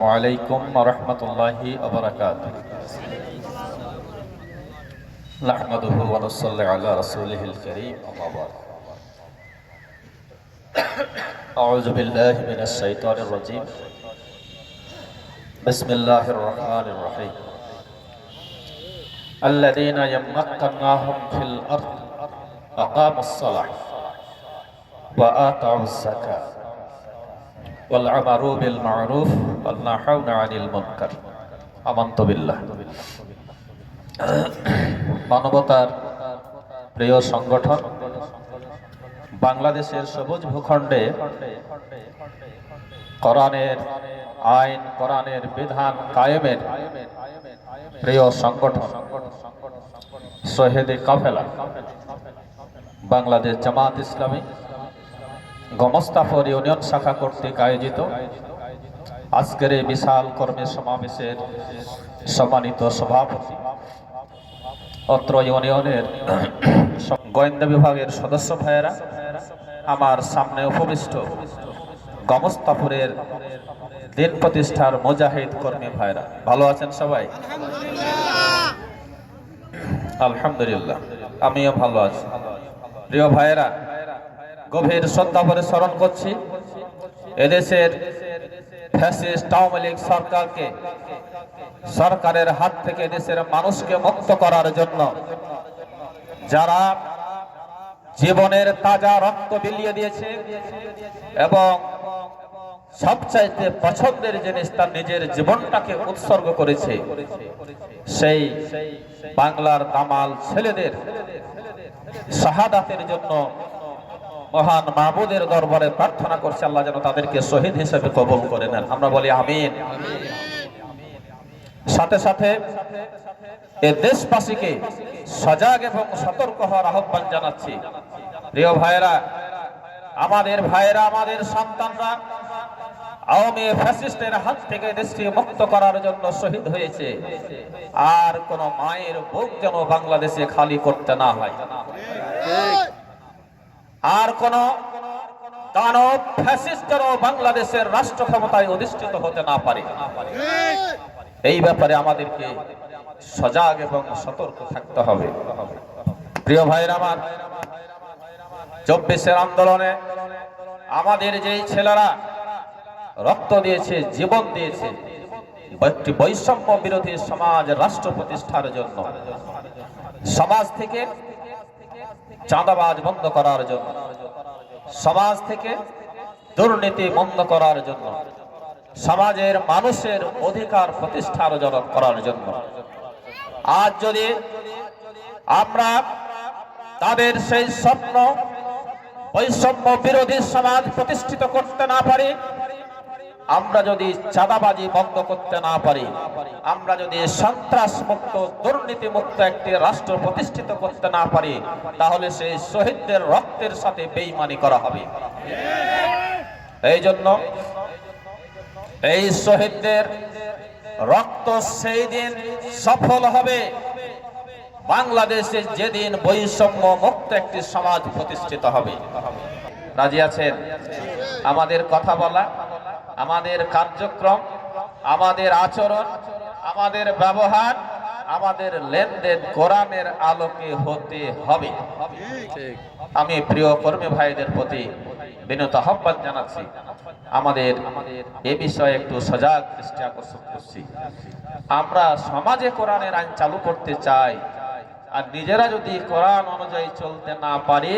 وعليكم ورحمة الله وبركاته. نحمده ونصلي على رسوله الكريم أما بعد. أعوذ بالله من الشيطان الرجيم. بسم الله الرحمن الرحيم. الذين يمكناهم في الأرض أقاموا الصلاة وآتوا الزكاة والعمروا بالمعروف মানবতার প্রিয় সংগঠন বাংলাদেশের সবুজ ভূখণ্ডে করানের আইন করানের বিধান কায়েমের প্রিয় সংগঠন শহেদে কাফেলা, বাংলাদেশ জামাত ইসলামী গমস্তাফর ইউনিয়ন শাখা কর্তৃক আয়োজিত আজকের এই বিশাল কর্মী সমাবেশের সম্মানিত সভাপতি অত্র ইউনিয়নের গোয়েন্দা বিভাগের সদস্য ভাইয়েরা আমার সামনে উপবিষ্ট গমস্তাপুরের দিন প্রতিষ্ঠার মুজাহিদ কর্মী ভাইরা ভালো আছেন সবাই? আলহামদুলিল্লাহ। আমিও ভালো আছি। প্রিয় ভাইয়েরা গভীর শ্রদ্ধা করে স্মরণ করছি এদেশের ফ্যাসিস্ট আওয়ামী লীগ সরকারকে, সরকারের হাত থেকে দেশের মানুষকে মুক্ত করার জন্য যারা জীবনের তাজা রক্ত বিলিয়ে দিয়েছে এবং সবচাইতে পছন্দের জিনিস তার নিজের জীবনটাকে উৎসর্গ করেছে, সেই বাংলার দামাল ছেলেদের শাহাদাতের জন্য মহান মাহবুদের দরবারে প্রার্থনা করছে, আল্লাহ যেন তাদেরকে শহীদ হিসেবে কবল করে নেন। আমরা বলি আমিন। সাথে সাথে এ দেশবাসীকে সজাগ এবং সতর্ক হওয়ার আহ্বান জানাচ্ছি। প্রিয় ভাইয়েরা, আমাদের ভাইয়েরা, আমাদের সন্তানরা, আওয়ামী ফ্যাসিস্টের হাত থেকে দেশকে মুক্ত করার জন্য শহীদ হয়েছে। আর কোন মায়ের বুক যেন বাংলাদেশে খালি করতে না হয়। আর কোন দানব ফ্যাসিস্টেরও বাংলাদেশের রাষ্ট্র ক্ষমতায় অধিষ্ঠিত হতে না পারে। এই ব্যাপারে আমাদেরকে সজাগ এবং সতর্ক থাকতে হবে। প্রিয় ভাইয়ের আমার, চব্বিশের আন্দোলনে আমাদের যেই ছেলেরা রক্ত দিয়েছে, জীবন দিয়েছে একটি বৈষম্য বিরোধী সমাজ রাষ্ট্র প্রতিষ্ঠার জন্য। সমাজ থেকে চাঁদাবাজ বন্ধ করার জন্য। সমাজ থেকে দুর্নীতি বন্ধ করার জন্য। সমাজের মানুষের অধিকার প্রতিষ্ঠার জন্য করার জন্য। আজ যদি আমরা তাদের সেই স্বপ্ন বৈষম্য বিরোধী সমাজ প্রতিষ্ঠিত করতে না পারি আমরা যদি চাঁদাবাজি বন্ধ করতে না পারি, আমরা যদি সন্ত্রাস মুক্ত দুর্নীতি মুক্ত একটি রাষ্ট্র প্রতিষ্ঠিত করতে না পারি, তাহলে সেই শহীদদের রক্তের সাথে বেইমানি করা হবে। এই জন্য এই শহীদদের রক্ত সেই দিন সফল হবে। বাংলাদেশে যেদিন বৈষম্য মুক্ত একটি সমাজ প্রতিষ্ঠিত হবে। রাজি আছেন? আমাদের কথা বলা আমাদের কার্যক্রম, আমাদের আচরণ, আমাদের ব্যবহার, আমাদের লেনদেন কোরআনের আলোকে হতে হবে। আমি প্রিয় কর্মী ভাইদের প্রতি বিনত আহ্বান জানাচ্ছি। আমাদের এ বিষয়ে একটু সজাগ দৃষ্টি আকর্ষণ করছি। আমরা সমাজে কোরআনের আইন চালু করতে চাই। আর নিজেরা যদি কোরআন অনুযায়ী চলতে না পারি,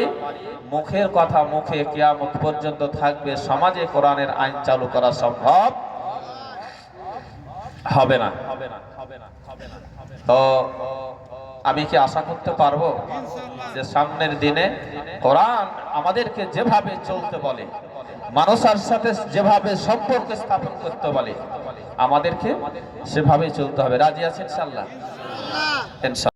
মুখের কথা মুখে কিয়ামত পর্যন্ত থাকবে, সমাজে কোরআনের আইন চালু করা সম্ভব হবে না। তো আমি কি আশা করতে পারব যে সামনের দিনে কোরআন আমাদেরকে যেভাবে চলতে বলে, মানুষের সাথে যেভাবে সম্পর্ক স্থাপন করতে বলে, আমাদেরকে সেভাবেই চলতে হবে। রাজি আছেন ইনশাল্লাহ ইনশাল্লাহ